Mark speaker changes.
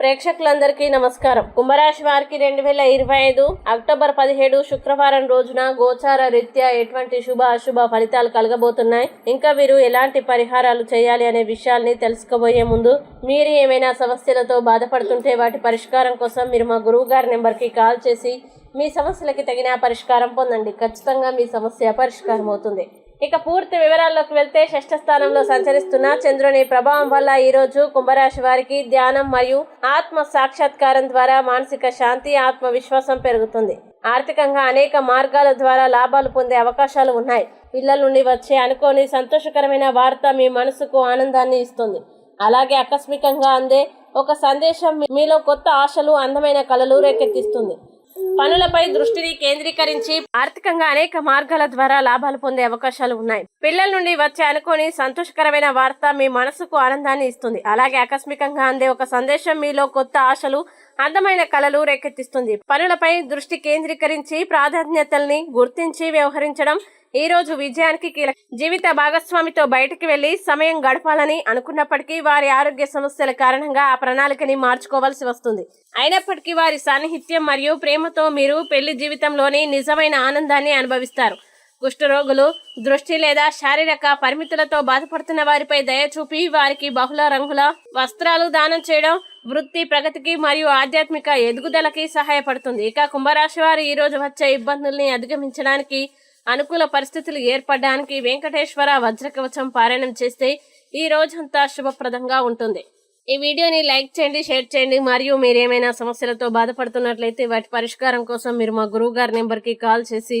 Speaker 1: ప్రేక్షకులందరికీ నమస్కారం. కుంభరాశి వారికి రెండు వేల ఇరవై ఐదు అక్టోబర్ పదిహేడు శుక్రవారం రోజున గోచార రీత్యా ఎటువంటి శుభ అశుభ ఫలితాలు కలగబోతున్నాయి? ఇంకా వీరు ఎలాంటి పరిహారాలు చేయాలి అనే విషయాల్ని తెలుసుకోబోయే ముందు మీరు ఏమైనా సమస్యలతో బాధపడుతుంటే వాటి పరిష్కారం కోసం మీరు మా గురువు గారి నెంబర్కి కాల్ చేసి మీ సమస్యలకి తగిన పరిష్కారం పొందండి. ఖచ్చితంగా మీ సమస్య పరిష్కారం అవుతుంది ఇక పూర్తి వివరాల్లోకి వెళ్తే షష్ఠ స్థానంలో సంచరిస్తున్న చంద్రుని ప్రభావం వల్ల ఈ రోజు కుంభరాశి వారికి ధ్యానం మరియు ఆత్మ సాక్షాత్కారం ద్వారా మానసిక శాంతి ఆత్మవిశ్వాసం పెరుగుతుంది. ఆర్థికంగా అనేక మార్గాల ద్వారా లాభాలు పొందే అవకాశాలు ఉన్నాయి. పిల్లల నుండి వచ్చే అనుకోని సంతోషకరమైన వార్త మీ మనసుకు ఆనందాన్ని ఇస్తుంది. అలాగే ఆకస్మికంగా అందే ఒక సందేశం మీలో కొత్త ఆశలు అందమైన కళలు రేకెత్తిస్తుంది. పనులపై దృష్టిని కేంద్రీకరించి ఆర్థికంగా అనేక మార్గాల ద్వారా లాభాలు పొందే అవకాశాలు ఉన్నాయి. పిల్లల నుండి వచ్చే అనుకోని సంతోషకరమైన వార్త మీ మనసుకు ఆనందాన్ని ఇస్తుంది. అలాగే ఆకస్మికంగా అందే ఒక సందేశం మీలో కొత్త ఆశలు అందమైన కళలు రేకెత్తిస్తుంది. పనులపై దృష్టి కేంద్రీకరించి ప్రాధాన్యతల్ని గుర్తించి వ్యవహరించడం ఈ రోజు విజయానికి కీలక జీవిత భాగస్వామితో బయటికి వెళ్ళి సమయం గడపాలని అనుకున్నప్పటికీ వారి ఆరోగ్య సమస్యల కారణంగా ఆ ప్రణాళికని మార్చుకోవాల్సి వస్తుంది. అయినప్పటికీ వారి సాన్నిహిత్యం మరియు ప్రేమతో మీరు పెళ్ళి జీవితంలోని నిజమైన ఆనందాన్ని అనుభవిస్తారు. కుష్ఠరోగులు దృష్టి లేదా శారీరక పరిమితులతో బాధపడుతున్న వారిపై దయ చూపి వారికి బహుళ రంగుల వస్త్రాలు దానం చేయడం వృత్తి ప్రగతికి మరియు ఆధ్యాత్మిక ఎదుగుదలకి సహాయపడుతుంది. ఇక కుంభరాశి వారు ఈ రోజు వచ్చే ఇబ్బందుల్ని అధిగమించడానికి అనుకూల పరిస్థితులు ఏర్పడడానికి వెంకటేశ్వర వజ్రకవచం పారాయణం చేస్తే ఈ రోజంతా శుభప్రదంగా ఉంటుంది. ఈ వీడియోని లైక్ చేయండి షేర్ చేయండి. మరియు మీరు ఏమైనా సమస్యలతో బాధపడుతున్నట్లయితే వాటి పరిష్కారం కోసం మీరు మా గురువు గారి నెంబర్కి కాల్ చేసి